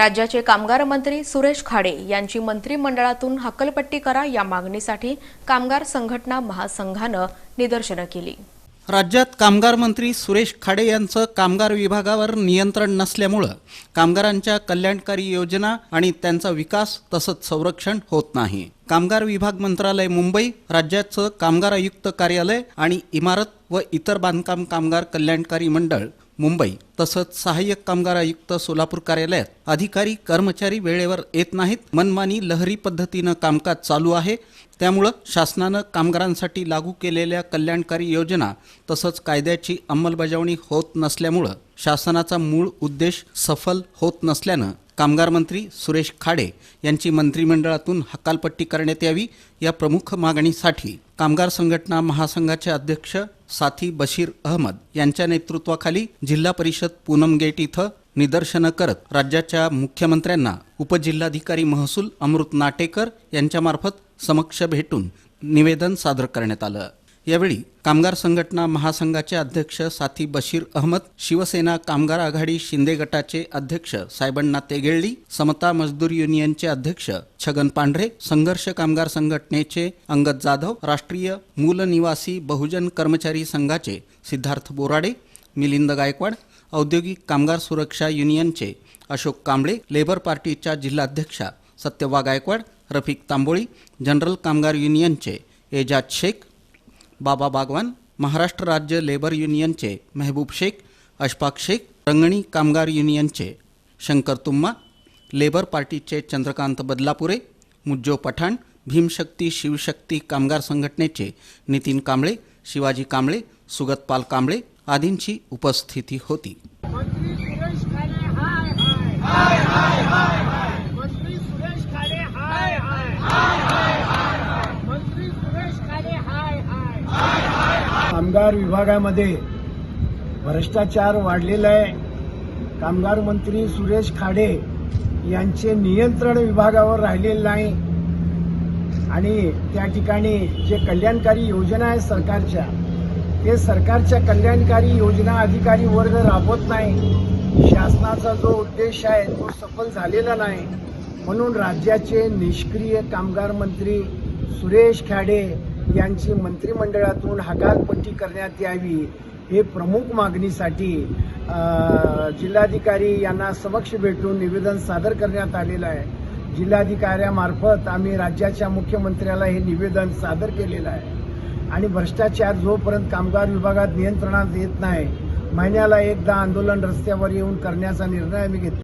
राज्याचे कामगार मंत्री सुरेश खाडे यांची मंत्रिमंडळातून हक्कलपट्टी करा या मागणीसाठी कामगार संघटना महासंघानं निदर्शनं केली. राज्यात कामगार मंत्री सुरेश खाडे यांचं कामगार विभागावर नियंत्रण नसल्यामुळं कामगारांच्या कल्याणकारी योजना आणि त्यांचा विकास तसंच संरक्षण होत नाही. कामगार विभाग मंत्रालय मुंबई राज्याचं कामगार आयुक्त कार्यालय आणि इमारत व इतर बांधकाम कामगार कल्याणकारी मंडळ मुंबई तसंच सहाय्यक कामगार आयुक्त सोलापूर कार्यालयात अधिकारी कर्मचारी वेळेवर येत नाहीत. मनमानी लहरी पद्धतीनं कामकाज चालू आहे. त्यामुळं शासनानं कामगारांसाठी लागू केलेल्या कल्याणकारी योजना तसंच कायद्याची अंमलबजावणी होत नसल्यामुळं शासनाचा मूळ उद्देश सफल होत नसल्यानं कामगार मंत्री सुरेश खाडे यांची मंत्रिमंडळातून हकालपट्टी करण्यात यावी या प्रमुख मागणीसाठी कामगार संघटना महासंघाचे अध्यक्ष साथी बशीर अहमद यांच्या नेतृत्वाखाली जिल्हा परिषद पूनम गेट इथं निदर्शनं करत राज्याच्या मुख्यमंत्र्यांना उपजिल्हाधिकारी महसूल अमृत नाटेकर यांच्यामार्फत समक्ष भेटून निवेदन सादर करण्यात आलं. यावेळी कामगार संघटना महासंघाचे अध्यक्ष साथी बशीर अहमद शिवसेना कामगार आघाडी शिंदे गटाचे अध्यक्ष सायबण्णा तेगेळली समता मजदूर युनियनचे अध्यक्ष छगन पांढरे संघर्ष कामगार संघटनेचे अंगद जाधव राष्ट्रीय मूल निवासी बहुजन कर्मचारी संघाचे सिद्धार्थ बोराडे मिलिंद गायकवाड औद्योगिक कामगार सुरक्षा युनियनचे अशोक कांबळे लेबर पार्टीच्या जिल्हाध्यक्षा सत्यवा गायकवाड रफिक तांबोळी जनरल कामगार युनियनचे एजाज शेख बाबा बागवान महाराष्ट्र राज्य लेबर युनियनचे मेहबूब शेख अशफाक शेख रंगणी कामगार युनियनचे शंकर तुम्मा लेबर पार्टीचे चंद्रकांत बदलापुरे मुज्जो पठाण भीमशक्ती शिवशक्ती कामगार संघटनेचे नितीन कांबळे शिवाजी कांबळे सुगतपाल कांबळे आदींची उपस्थिती होती. मंत्री सुरेश खाडे हाय हाय. हाय हाय मंत्री सुरेश खाडे हाय हाय मंत्री सुरेश खाडे हाय हाय कामगार विभागामध्ये भ्रष्टाचार वाढलेला आहे. कामगार मंत्री सुरेश खाडे यांचे नियंत्रण विभागावर राहिलेले नाही. आणि त्या ठिकाणी जे कल्याणकारी योजना आहेत सरकारच्या ते सरकारच्या कल्याणकारी योजना अधिकारी वर्ग राबवत नाही. शासनाचा जो उद्देश आहे तो सफल झालेला नाही. म्हणून राज्याचे निष्क्रिय कामगार मंत्री सुरेश खाडे यांची मंत्रिमंडळातून हकालपट्टी करण्यात यावी हे प्रमुख मागणीसाठी जिल्हाधिकारी यांना समक्ष भेटून निवेदन सादर करण्यात आलेलं आहे. जिल्हाधिकाऱ्यामार्फत आम्ही राज्याच्या मुख्यमंत्र्याला हे निवेदन सादर केलेलं आहे. आणि भ्रष्टाचार जोपर्यंत कामगार विभागात नियंत्रणात येत नाही महिन्याला एकदा आंदोलन रस्त्यावर येऊन करण्याचा निर्णय आम्ही घेतला.